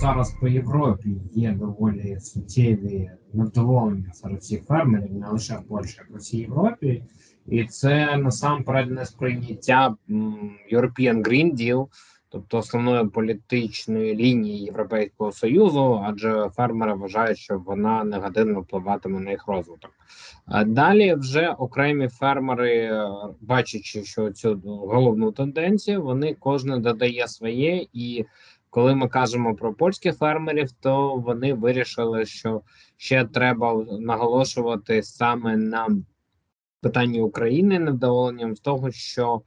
зараз по Європі є доволі суттєві невдоволення серед всіх фермерів, не лише в Польщі, а по всій Європі, і це насамперед не сприйняття European Green Deal, тобто основної політичної лінії Європейського союзу, адже фермери вважають, що вона негативно впливатиме на їх розвиток. А далі вже окремі фермери, е, бачачи, що цю головну тенденцію, вони кожен додає своє і. Коли ми кажемо про польських фермерів, то вони вирішили, що ще треба наголошувати саме на питанні України невдоволенням з того, що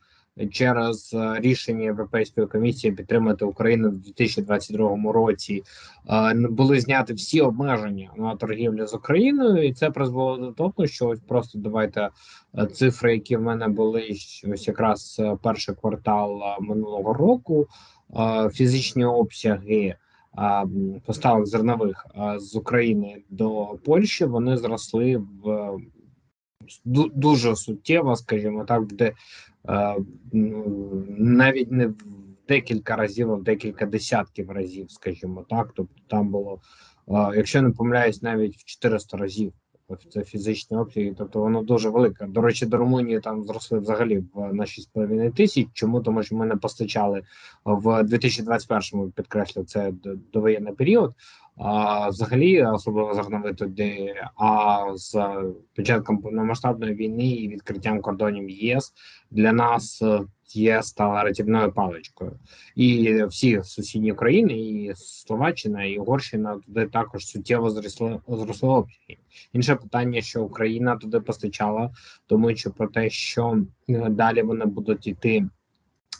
через е, рішення Європейської комісії підтримати Україну в 2022 році е, були зняті всі обмеження на торгівлю з Україною, і це призвело до того, що ось просто давайте е, цифри, які в мене були ось якраз перший квартал минулого року. Фізичні обсяги поставок зернових з України до Польщі вони зросли в дуже суттєво, скажімо так, де е, навіть не в декілька разів, а в декілька десятків разів, скажімо так. Тобто там було, е, якщо не помиляюсь, навіть в 400 разів. Це фізичні обсяги, тобто воно дуже велике. До речі, до Румунії там зросли взагалі на 6,5 тисяч. Чому тому, що ми не постачали в 2021-му, підкреслю це довоєнний період. А взагалі, особливо зерновий тоді, а з початком повномасштабної війни і відкриттям кордонів ЄС для нас е, ЄС стала рятівною паличкою, і всі сусідні країни, і Словаччина, і Угорщина туди також суттєво зросли зросли обсяги. Інше питання, що Україна туди постачала, думаючи про те, що е, далі вони будуть йти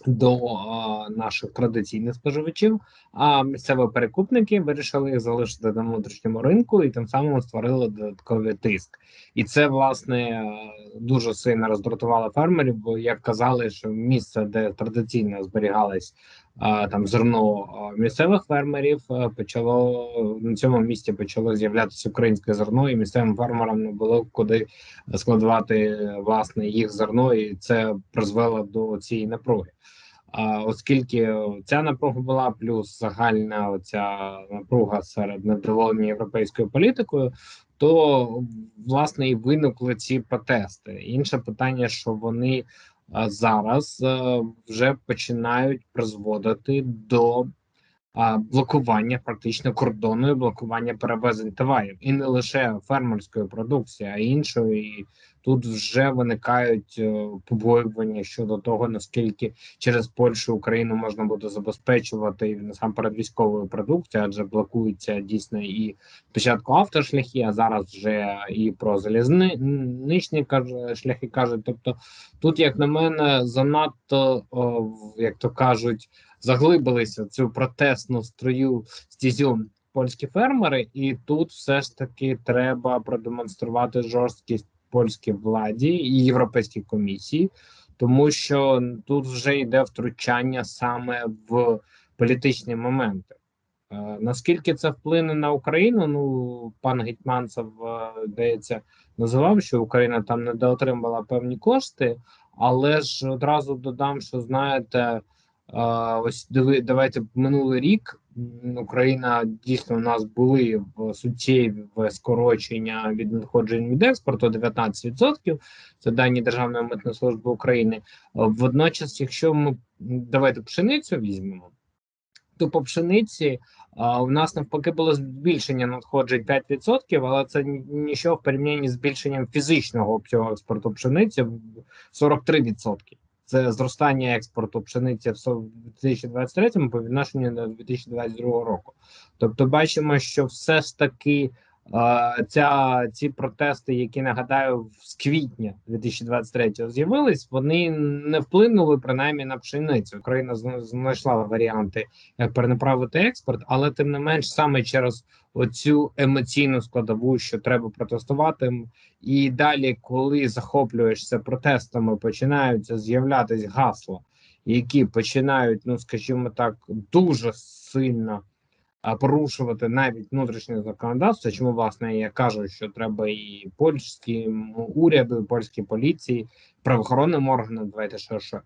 до е, наших традиційних споживачів. А місцеві перекупники вирішили їх залишити на внутрішньому ринку і тим самим створили додатковий тиск. І це власне дуже сильно роздратувало фермерів, бо як казали, що місце, де традиційно зберігались а, там зерно місцевих фермерів, е, почало на цьому місці почало з'являтися українське зерно, і місцевим фермерам не було куди складувати е, власне їх зерно, і це призвело до цієї напруги. А оскільки ця напруга була, плюс загальна оця напруга серед невдоволення європейською політикою, то власне і виникли ці протести. Інше питання, що вони зараз вже починають призводити до блокування практично кордону і блокування перевезень товарів, і не лише фермерської продукції, а іншої. І Тут вже виникають е, побоювання щодо того, наскільки через Польщу Україну можна буде забезпечувати і насамперед військовою продукцією, адже блокуються дійсно і спочатку автошляхи, а зараз вже і про залізничні шляхи кажуть. Тобто, тут, як на мене, занадто як то кажуть, заглибилися в цю протестну строю стізю польські фермери, і тут все ж таки треба продемонструвати жорсткість польській владі і європейській комісії, тому що тут вже йде втручання саме в політичні моменти. Е, Наскільки це вплине на Україну? Ну пан Гетьманцев е, здається називав, що Україна там недоотримала певні кошти, але ж одразу додам, що знаєте, ось давайте минулий рік Україна дійсно у нас були суттєві скорочення від надходжень від експорту 19%. Це дані Державної митної служби України. Водночас, якщо ми давайте пшеницю візьмемо, то по пшениці а, у нас навпаки було збільшення надходжень 5%, але це нічого в порівнянні з збільшенням фізичного обсягу експорту пшениці в 43%. Це зростання експорту пшениці в со- в 2023 по відношенню до 2022 року. Тобто, бачимо, що все ж таки ця ці протести, які нагадаю, з квітня 2023 з'явились, вони не вплинули принаймні на пшеницю. Україна зна- знайшла варіанти, як перенаправити експорт, але тим не менш саме через оцю емоційну складову, що треба протестувати. І далі, коли захоплюєшся протестами, починаються з'являтись гасла, які починають, ну скажімо так, дуже сильно порушувати навіть внутрішнє законодавство. Чому власне я кажу, що треба і польським уряду, і польській поліції, правоохоронним органам, давайте що що,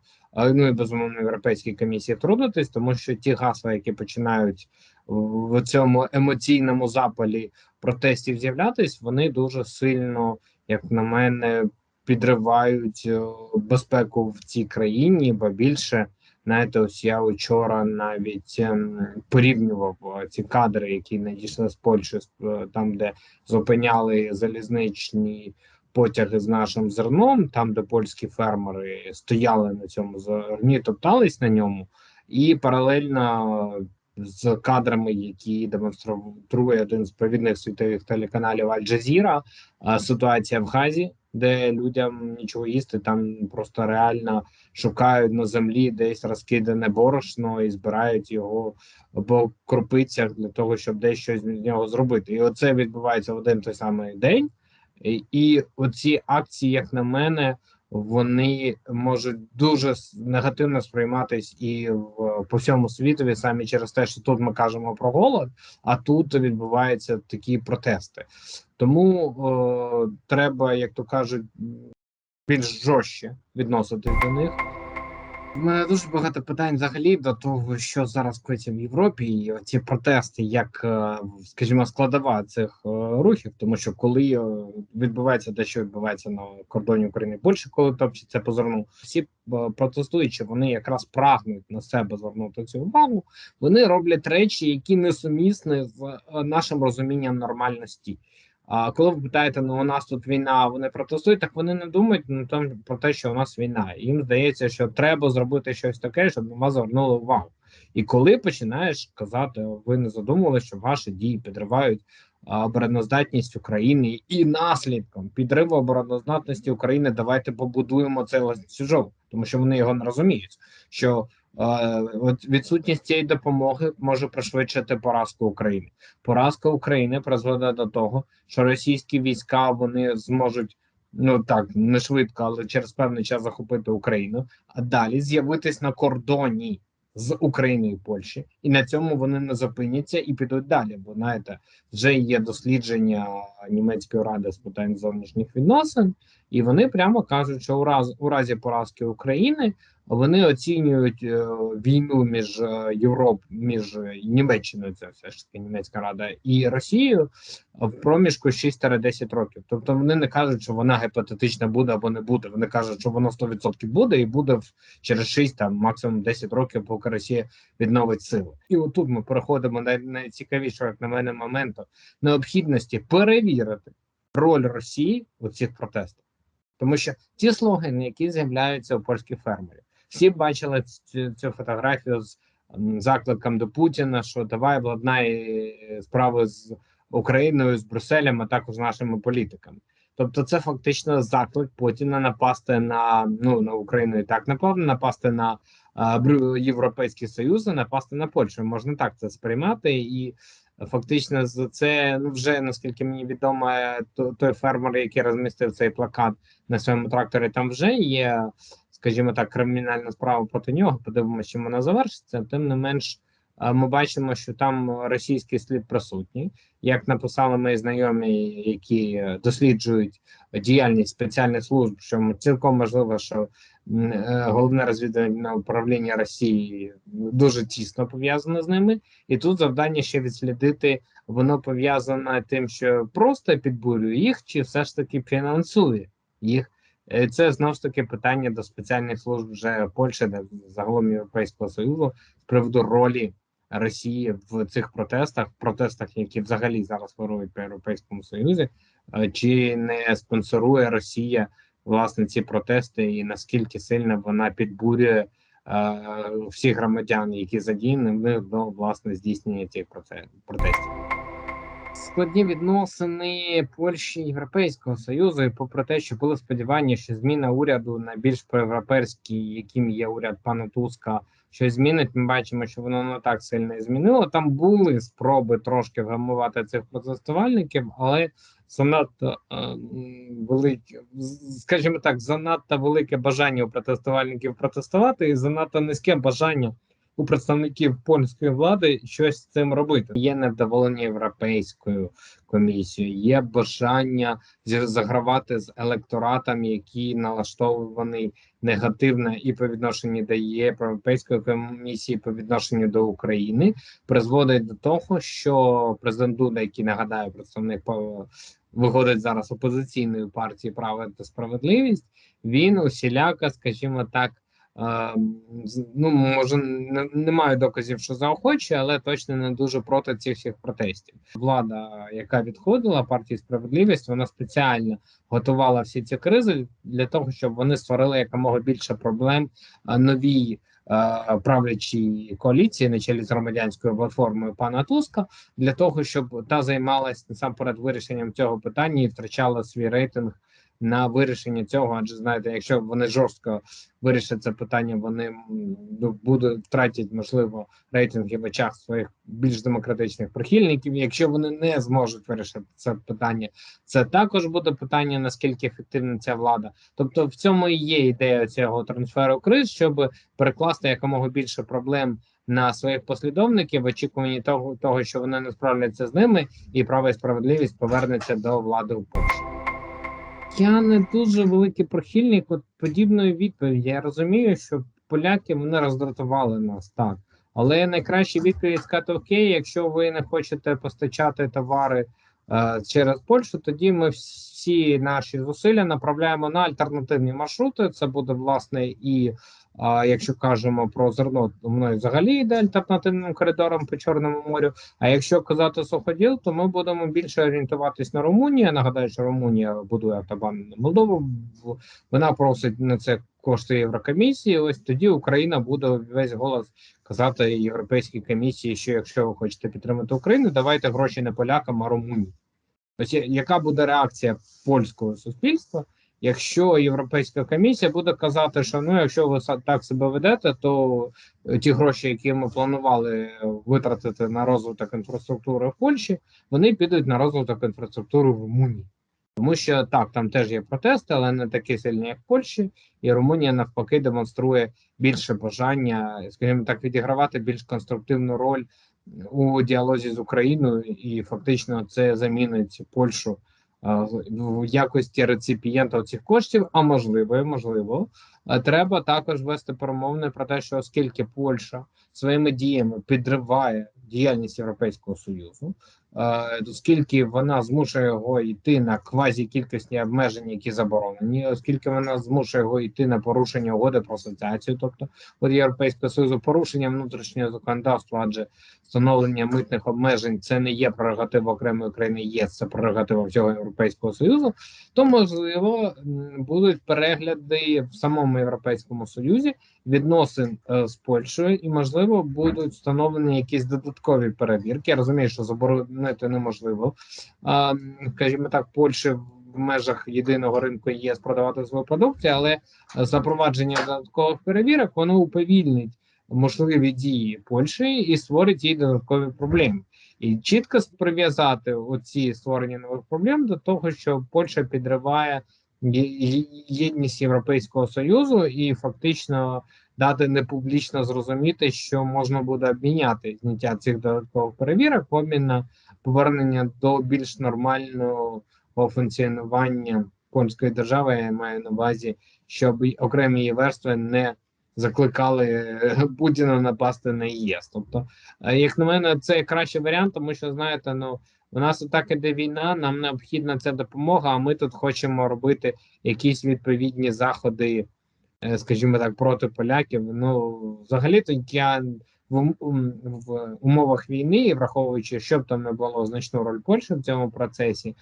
ну і безумовно європейській комісії втрутитись, тому що ті гасла, які починають в цьому емоційному запалі протестів з'являтись, вони дуже сильно, як на мене, підривають е, безпеку в цій країні, бо більше. Знаєте, ось я вчора навіть ем, порівнював е, ці кадри, які надійшли з Польщі, е, там, де зупиняли залізничні потяги з нашим зерном, там, де польські фермери стояли на цьому зерні, топтались на ньому, і паралельно з кадрами, які демонструє один з провідних світових телеканалів Аль-Джазіра, е, ситуація в Газі, де людям нічого їсти, там просто реально шукають на землі десь розкидане борошно і збирають його по крупицях для того, щоб десь щось з нього зробити. І оце відбувається в один той самий день. І, і оці акції, як на мене, вони можуть дуже негативно сприйматись і в по всьому світові саме через те, що тут ми кажемо про голод, а тут відбуваються такі протести. Тому о, треба, як то кажуть, більш жорстче відноситись до них. У мене дуже багато питань взагалі до того, що зараз коїться в Європі, і ці протести, як, е, скажімо, складова цих е, рухів, тому що коли е, відбувається те, що відбувається на кордоні України і Польщі, коли топчеться по зерну, всі протестуючі, вони якраз прагнуть на себе звернути цю увагу. Вони роблять речі, які несумісні з нашим розумінням нормальності. А коли ви питаєте, ну у нас тут війна, вони протестують, так вони не думають ну, там, про те, що у нас війна. Їм здається, що треба зробити щось таке, щоб на вас звернули увагу. І коли починаєш казати, ви не задумували, що ваші дії підривають обороноздатність України і наслідком підриву обороноздатності України, давайте побудуємо цей ланцюжок, тому що вони його не розуміють. Що от відсутність цієї допомоги може пришвидшити поразку України. Поразка України призведе до того, що російські війська вони зможуть. Ну так не швидко, але через певний час захопити Україну, а далі з'явитись на кордоні з Україною і Польщі, і на цьому вони не зупиняться і підуть далі. Бо знаєте, вже є дослідження німецької ради з питань зовнішніх відносин, і вони прямо кажуть, що у раз у разі поразки України вони оцінюють е, війну між е, Європ, між е, Німеччиною, це все ж таки німецька рада, і Росією в проміжку 6-10 років. Тобто вони не кажуть, що вона гіпотетично буде або не буде. Вони кажуть, що воно 100% буде, і буде через 6, там максимум 10 років, поки Росія відновить сили. І отут ми переходимо на найцікавішого, як на мене, моменту необхідності перевірити роль Росії у цих протестах, тому що ті слогани, які з'являються у польських фермерів, всі бачили цю, цю фотографію з закликом до Путіна, що давай владнай е, справи з Україною, з Брюсселем, а також нашими політиками. Тобто, це фактично заклик Путіна напасти на ну на Україну і так напевно, напасти на Брю- Європейський Союз, і напасти на Польщу. Можна так це сприймати, і фактично з це ну вже наскільки мені відомо, е, той фермер, який розмістив цей плакат на своєму тракторі, там вже є, скажімо так, кримінальна справа проти нього. Подивимося, чим вона завершиться. Тим не менш, ми бачимо, що там російський слід присутній. Як написали мої знайомі, які е, досліджують діяльність спеціальних служб, що цілком можливо, що е, головне розвідувальне управління Росії дуже тісно пов'язане з ними, і тут завдання ще відслідити, воно пов'язане тим, що просто підбурює їх, чи все ж таки фінансує їх. Е, Це знову ж таки питання до спеціальних служб вже Польщі, загалом Європейського союзу з приводу ролі Росії в цих протестах, протестах, які взагалі зараз вирують по Європейському Союзі, Е, чи не спонсорує Росія власне ці протести, і наскільки сильно вона підбурює е, всіх громадян, які задіяні в них до власне здійснення цих протестів. Складні відносини Польщі і Європейського Союзу, і попри те, що були сподівання, що зміна уряду на більш проєвропейський, яким є уряд пана Туска, щось змінить. Ми бачимо, що воно не так сильно змінило. Там були спроби трошки вгамувати цих протестувальників, але занадто е, велике, скажімо так, занадто велике бажання у протестувальників протестувати, і занадто низьке бажання у представників польської влади щось з цим робити. Є невдоволення європейською комісією, є бажання загравати з електоратом, який налаштований негативно і по відношенню до Європейської комісії, по відношенню до України, призводить до того, що президент Дуда, який нагадаю, представник по виходить зараз опозиційної партії право та справедливість, він усіляка, скажімо так. Ну, може, не, не маю доказів, що заохочує, але точно не дуже проти цих всіх протестів. Влада, яка відходила партії справедливість, вона спеціально готувала всі ці кризи для того, щоб вони створили якомога більше проблем новій правлячій коаліції на чолі з громадянською платформою пана Туска, для того, щоб та займалась насамперед вирішенням цього питання і втрачала свій рейтинг на вирішення цього. Адже знаєте, якщо вони жорстко вирішать це питання, вони будуть втратять можливо рейтинги в очах своїх більш демократичних прихильників. Якщо вони не зможуть вирішити це питання, це також буде питання наскільки ефективна ця влада. Тобто, в цьому і є ідея цього трансферу криз, щоб перекласти якомога більше проблем на своїх послідовників в очікуванні того, того, що вони не справляться з ними, і право і справедливість повернеться до влади у Польщі. Я не дуже великий прихильник от подібної відповіді. Я розумію, що поляки вони роздратували нас так. Але найкраща відповідь сказати окей, якщо ви не хочете постачати товари е, через Польщу, тоді ми всі наші зусилля направляємо на альтернативні маршрути. Це буде власне і а якщо кажемо про зерно, то воно взагалі йде альтернативним коридором по Чорному морю. А якщо казати суходіл, то ми будемо більше орієнтуватись на Румунію. Нагадаю, що Румунія будує автобан на Молдову. Вона просить на це кошти Єврокомісії. Ось тоді Україна буде весь голос казати Європейській комісії, що якщо ви хочете підтримати Україну, давайте гроші не полякам, а Румунії. Ось яка буде реакція польського суспільства? Якщо Європейська комісія буде казати, що ну, якщо ви так себе ведете, то е, ті гроші, які ми планували витратити на розвиток інфраструктури в Польщі, вони підуть на розвиток інфраструктури в Румунії. Тому що так, там теж є протести, але не такі сильні, як в Польщі, і Румунія навпаки демонструє більше бажання, скажімо так, відігравати більш конструктивну роль у діалозі з Україною, і фактично це замінить Польщу в якості реципієнта цих коштів. А можливо, можливо, треба також вести промовне про те, що оскільки Польща своїми діями підриває діяльність Європейського союзу, е, оскільки вона змушує його йти на квазі кількісні обмеження, які заборонені, оскільки вона змушує його йти на порушення угоди про асоціацію, тобто от Європейського союзу, порушення внутрішнього законодавства, адже встановлення митних обмежень це не є прерогатива окремої країни, є це прерогатива всього Європейського союзу, то можливо будуть перегляди в самому Європейському Союзі відносин е, з Польщею, і можливо будуть встановлені якісь додаткові перевірки. Я розумію, що заборонити неможливо. А, скажімо так, Польщі в межах єдиного ринку ЄС продавати свою продукцію, але запровадження додаткових перевірок воно уповільнить можливі дії Польщі і створить їй додаткові проблеми. І чітко прив'язати оці створення нових проблем до того, що Польща підриває єдність Європейського союзу і фактично дати непублічно зрозуміти, що можна буде обміняти зняття цих додаткових перевірок в обмін на повернення до більш нормального функціонування польської держави. Я маю на увазі, щоб окремі її верстви не закликали Путіна напасти на ЄС. Тобто, е, як на мене, це кращий варіант, тому що знаєте, ну у нас і так іде війна, нам необхідна ця допомога. А ми тут хочемо робити якісь відповідні заходи, е, скажімо так, проти поляків. Ну, взагалі-то я в, в умовах війни, і враховуючи, що б там не було значну роль Польщі в цьому процесі,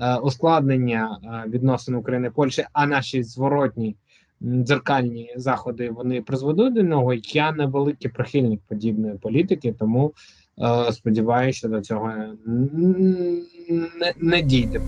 е, ускладнення е, відносин України Польщі, а наші зворотні дзеркальні заходи вони призведуть до нього. Я не великий прихильник подібної політики, тому е, сподіваюся, що до цього не, не дійде.